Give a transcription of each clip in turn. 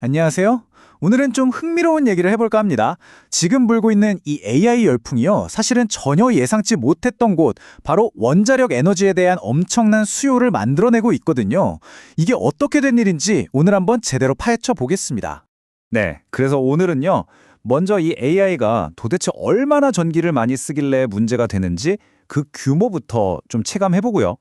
안녕하세요. 오늘은 좀 흥미로운 얘기를 해볼까 합니다. 지금 불고 있는 이 AI 열풍이요. 사실은 전혀 예상치 못했던 곳, 바로 원자력 에너지에 대한 엄청난 수요를 만들어내고 있거든요. 이게 어떻게 된 일인지 오늘 한번 제대로 파헤쳐 보겠습니다. 네, 그래서 오늘은요. 먼저 이 AI가 도대체 얼마나 전기를 많이 쓰길래 문제가 되는지 그 규모부터 좀 체감해보고요.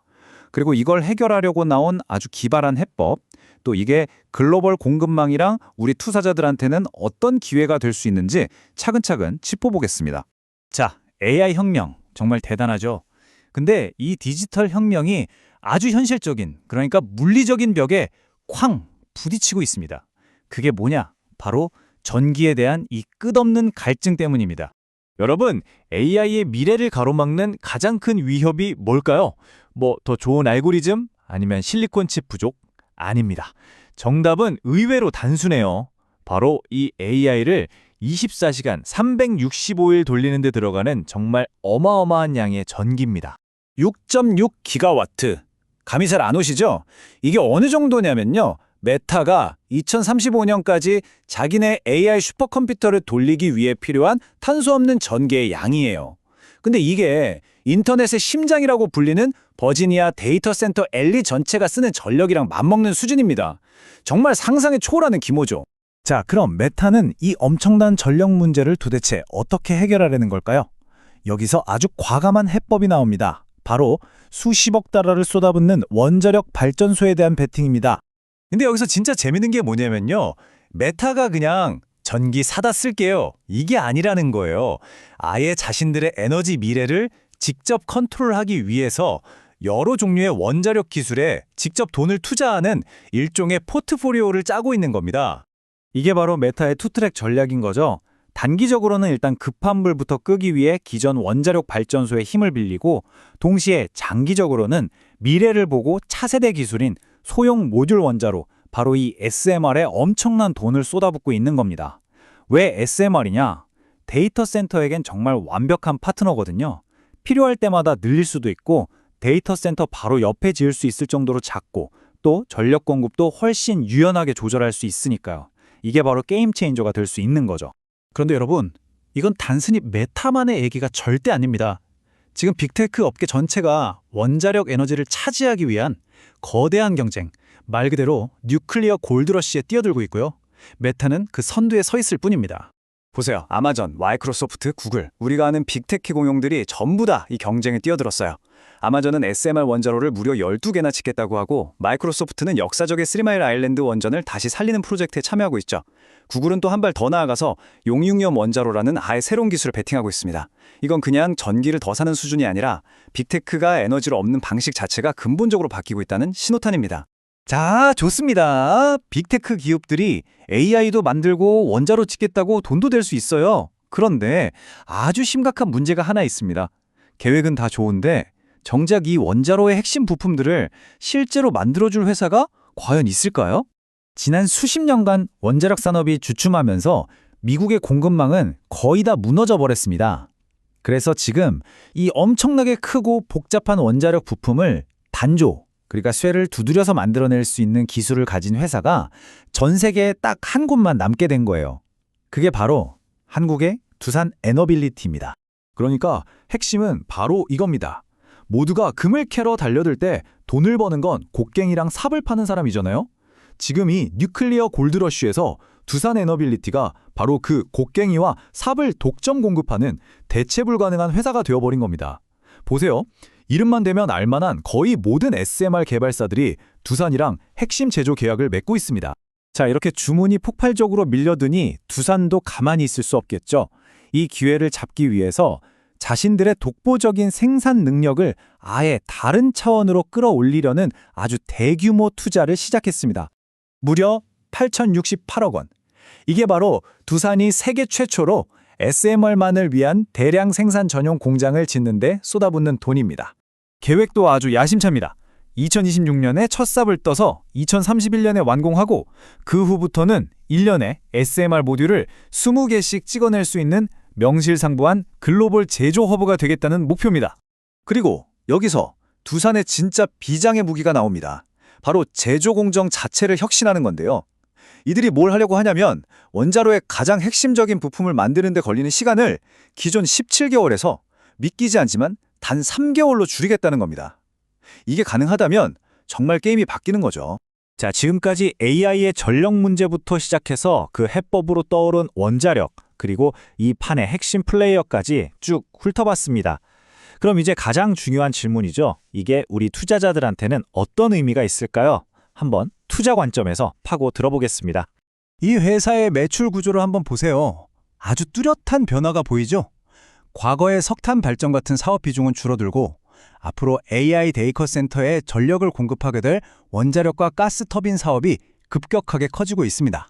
그리고 이걸 해결하려고 나온 아주 기발한 해법, 또 이게 글로벌 공급망이랑 우리 투자자들한테는 어떤 기회가 될 수 있는지 차근차근 짚어보겠습니다. 자, AI 혁명 정말 대단하죠. 근데 이 디지털 혁명이 아주 현실적인, 그러니까 물리적인 벽에 쾅 부딪히고 있습니다. 그게 뭐냐? 바로 전기에 대한 이 끝없는 갈증 때문입니다. 여러분, AI의 미래를 가로막는 가장 큰 위협이 뭘까요? 뭐 더 좋은 알고리즘? 아니면 실리콘 칩 부족? 아닙니다. 정답은 의외로 단순해요. 바로 이 AI를 24시간 365일 돌리는 데 들어가는 정말 어마어마한 양의 전기입니다. 6.6 기가와트. 감이 잘 안 오시죠? 이게 어느 정도냐면요. 메타가 2035년까지 자기네 AI 슈퍼컴퓨터를 돌리기 위해 필요한 탄소 없는 전기의 양이에요. 근데 이게 인터넷의 심장이라고 불리는 버지니아 데이터 센터 엘리 전체가 쓰는 전력이랑 맞먹는 수준입니다. 정말 상상에 초월하는 규모죠. 자, 그럼 메타는 이 엄청난 전력 문제를 도대체 어떻게 해결하려는 걸까요? 여기서 아주 과감한 해법이 나옵니다. 바로 수십억 달러를 쏟아붓는 원자력 발전소에 대한 베팅입니다. 근데 여기서 진짜 재밌는 게 뭐냐면요. 메타가 그냥 전기 사다 쓸게요. 이게 아니라는 거예요. 아예 자신들의 에너지 미래를 직접 컨트롤하기 위해서 여러 종류의 원자력 기술에 직접 돈을 투자하는 일종의 포트포리오를 짜고 있는 겁니다. 이게 바로 메타의 투트랙 전략인 거죠. 단기적으로는 일단 급한 불부터 끄기 위해 기존 원자력 발전소의 힘을 빌리고 동시에 장기적으로는 미래를 보고 차세대 기술인 소형 모듈 원자로 바로 이 SMR에 엄청난 돈을 쏟아붓고 있는 겁니다. 왜 SMR이냐? 데이터 센터에겐 정말 완벽한 파트너거든요. 필요할 때마다 늘릴 수도 있고 데이터 센터 바로 옆에 지을 수 있을 정도로 작고 또 전력 공급도 훨씬 유연하게 조절할 수 있으니까요. 이게 바로 게임 체인저가 될 수 있는 거죠. 그런데 여러분, 이건 단순히 메타만의 얘기가 절대 아닙니다. 지금 빅테크 업계 전체가 원자력 에너지를 차지하기 위한 거대한 경쟁, 말 그대로 뉴클리어 골드러시에 뛰어들고 있고요. 메타는 그 선두에 서 있을 뿐입니다. 보세요. 아마존, 마이크로소프트, 구글, 우리가 아는 빅테크 공룡들이 전부 다 이 경쟁에 뛰어들었어요. 아마존은 SMR 원자로를 무려 12개나 짓겠다고 하고 마이크로소프트는 역사적의 쓰리마일 아일랜드 원전을 다시 살리는 프로젝트에 참여하고 있죠. 구글은 또 한 발 더 나아가서 용융염 원자로라는 아예 새로운 기술을 베팅하고 있습니다. 이건 그냥 전기를 더 사는 수준이 아니라 빅테크가 에너지를 얻는 방식 자체가 근본적으로 바뀌고 있다는 신호탄입니다. 자, 좋습니다. 빅테크 기업들이 AI도 만들고 원자로 짓겠다고 돈도 될 수 있어요. 그런데 아주 심각한 문제가 하나 있습니다. 계획은 다 좋은데 정작 이 원자로의 핵심 부품들을 실제로 만들어줄 회사가 과연 있을까요? 지난 수십 년간 원자력 산업이 주춤하면서 미국의 공급망은 거의 다 무너져 버렸습니다. 그래서 지금 이 엄청나게 크고 복잡한 원자력 부품을 단조, 그러니까 쇠를 두드려서 만들어낼 수 있는 기술을 가진 회사가 전 세계에 딱 한 곳만 남게 된 거예요. 그게 바로 한국의 두산 에너빌리티입니다. 그러니까 핵심은 바로 이겁니다. 모두가 금을 캐러 달려들 때 돈을 버는 건 곡괭이랑 삽을 파는 사람이잖아요. 지금 이 뉴클리어 골드러쉬에서 두산 에너빌리티가 바로 그 곡괭이와 삽을 독점 공급하는 대체 불가능한 회사가 되어버린 겁니다. 보세요. 이름만 대면 알만한 거의 모든 SMR 개발사들이 두산이랑 핵심 제조 계약을 맺고 있습니다. 자, 이렇게 주문이 폭발적으로 밀려드니 두산도 가만히 있을 수 없겠죠. 이 기회를 잡기 위해서 자신들의 독보적인 생산 능력을 아예 다른 차원으로 끌어올리려는 아주 대규모 투자를 시작했습니다. 무려 8,068억 원. 이게 바로 두산이 세계 최초로 SMR만을 위한 대량 생산 전용 공장을 짓는데 쏟아붓는 돈입니다. 계획도 아주 야심차입니다. 2026년에 첫 삽을 떠서 2031년에 완공하고 그 후부터는 1년에 SMR 모듈을 20개씩 찍어낼 수 있는 명실상부한 글로벌 제조 허브가 되겠다는 목표입니다. 그리고 여기서 두산의 진짜 비장의 무기가 나옵니다. 바로 제조 공정 자체를 혁신하는 건데요. 이들이 뭘 하려고 하냐면 원자로의 가장 핵심적인 부품을 만드는 데 걸리는 시간을 기존 17개월에서 믿기지 않지만 단 3개월로 줄이겠다는 겁니다. 이게 가능하다면 정말 게임이 바뀌는 거죠. 자, 지금까지 AI의 전력 문제부터 시작해서 그 해법으로 떠오른 원자력, 그리고 이 판의 핵심 플레이어까지 쭉 훑어봤습니다. 그럼 이제 가장 중요한 질문이죠. 이게 우리 투자자들한테는 어떤 의미가 있을까요? 한번 투자 관점에서 파고 들어보겠습니다. 이 회사의 매출 구조를 한번 보세요. 아주 뚜렷한 변화가 보이죠? 과거의 석탄 발전 같은 사업 비중은 줄어들고 앞으로 AI 데이터 센터에 전력을 공급하게 될 원자력과 가스 터빈 사업이 급격하게 커지고 있습니다.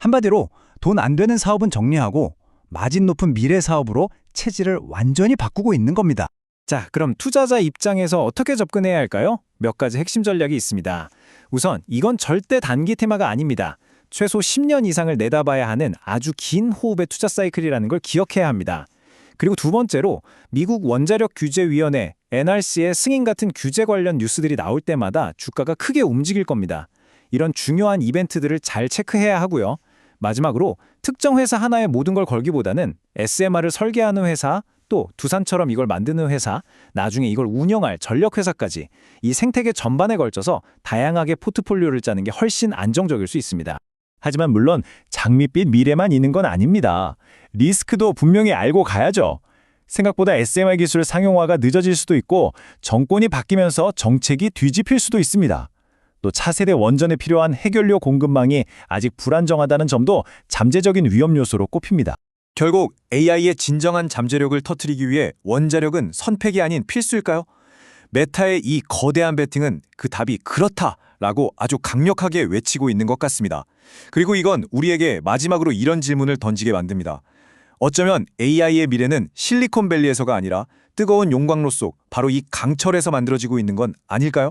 한마디로 돈 안 되는 사업은 정리하고 마진 높은 미래 사업으로 체질을 완전히 바꾸고 있는 겁니다. 자, 그럼 투자자 입장에서 어떻게 접근해야 할까요? 몇 가지 핵심 전략이 있습니다. 우선 이건 절대 단기 테마가 아닙니다. 최소 10년 이상을 내다봐야 하는 아주 긴 호흡의 투자 사이클이라는 걸 기억해야 합니다. 그리고 두 번째로 미국 원자력 규제위원회 NRC의 승인 같은 규제 관련 뉴스들이 나올 때마다 주가가 크게 움직일 겁니다. 이런 중요한 이벤트들을 잘 체크해야 하고요. 마지막으로 특정 회사 하나에 모든 걸 걸기보다는 SMR을 설계하는 회사, 또 두산처럼 이걸 만드는 회사, 나중에 이걸 운영할 전력회사까지 이 생태계 전반에 걸쳐서 다양하게 포트폴리오를 짜는 게 훨씬 안정적일 수 있습니다. 하지만 물론 장밋빛 미래만 있는 건 아닙니다. 리스크도 분명히 알고 가야죠. 생각보다 SMR 기술 상용화가 늦어질 수도 있고 정권이 바뀌면서 정책이 뒤집힐 수도 있습니다. 또 차세대 원전에 필요한 해결료 공급망이 아직 불안정하다는 점도 잠재적인 위험 요소로 꼽힙니다. 결국 AI의 진정한 잠재력을 터뜨리기 위해 원자력은 선택이 아닌 필수일까요? 메타의 이 거대한 배팅은 그 답이 그렇다 라고 아주 강력하게 외치고 있는 것 같습니다. 그리고 이건 우리에게 마지막으로 이런 질문을 던지게 만듭니다. 어쩌면 AI의 미래는 실리콘밸리에서가 아니라 뜨거운 용광로 속 바로 이 강철에서 만들어지고 있는 건 아닐까요?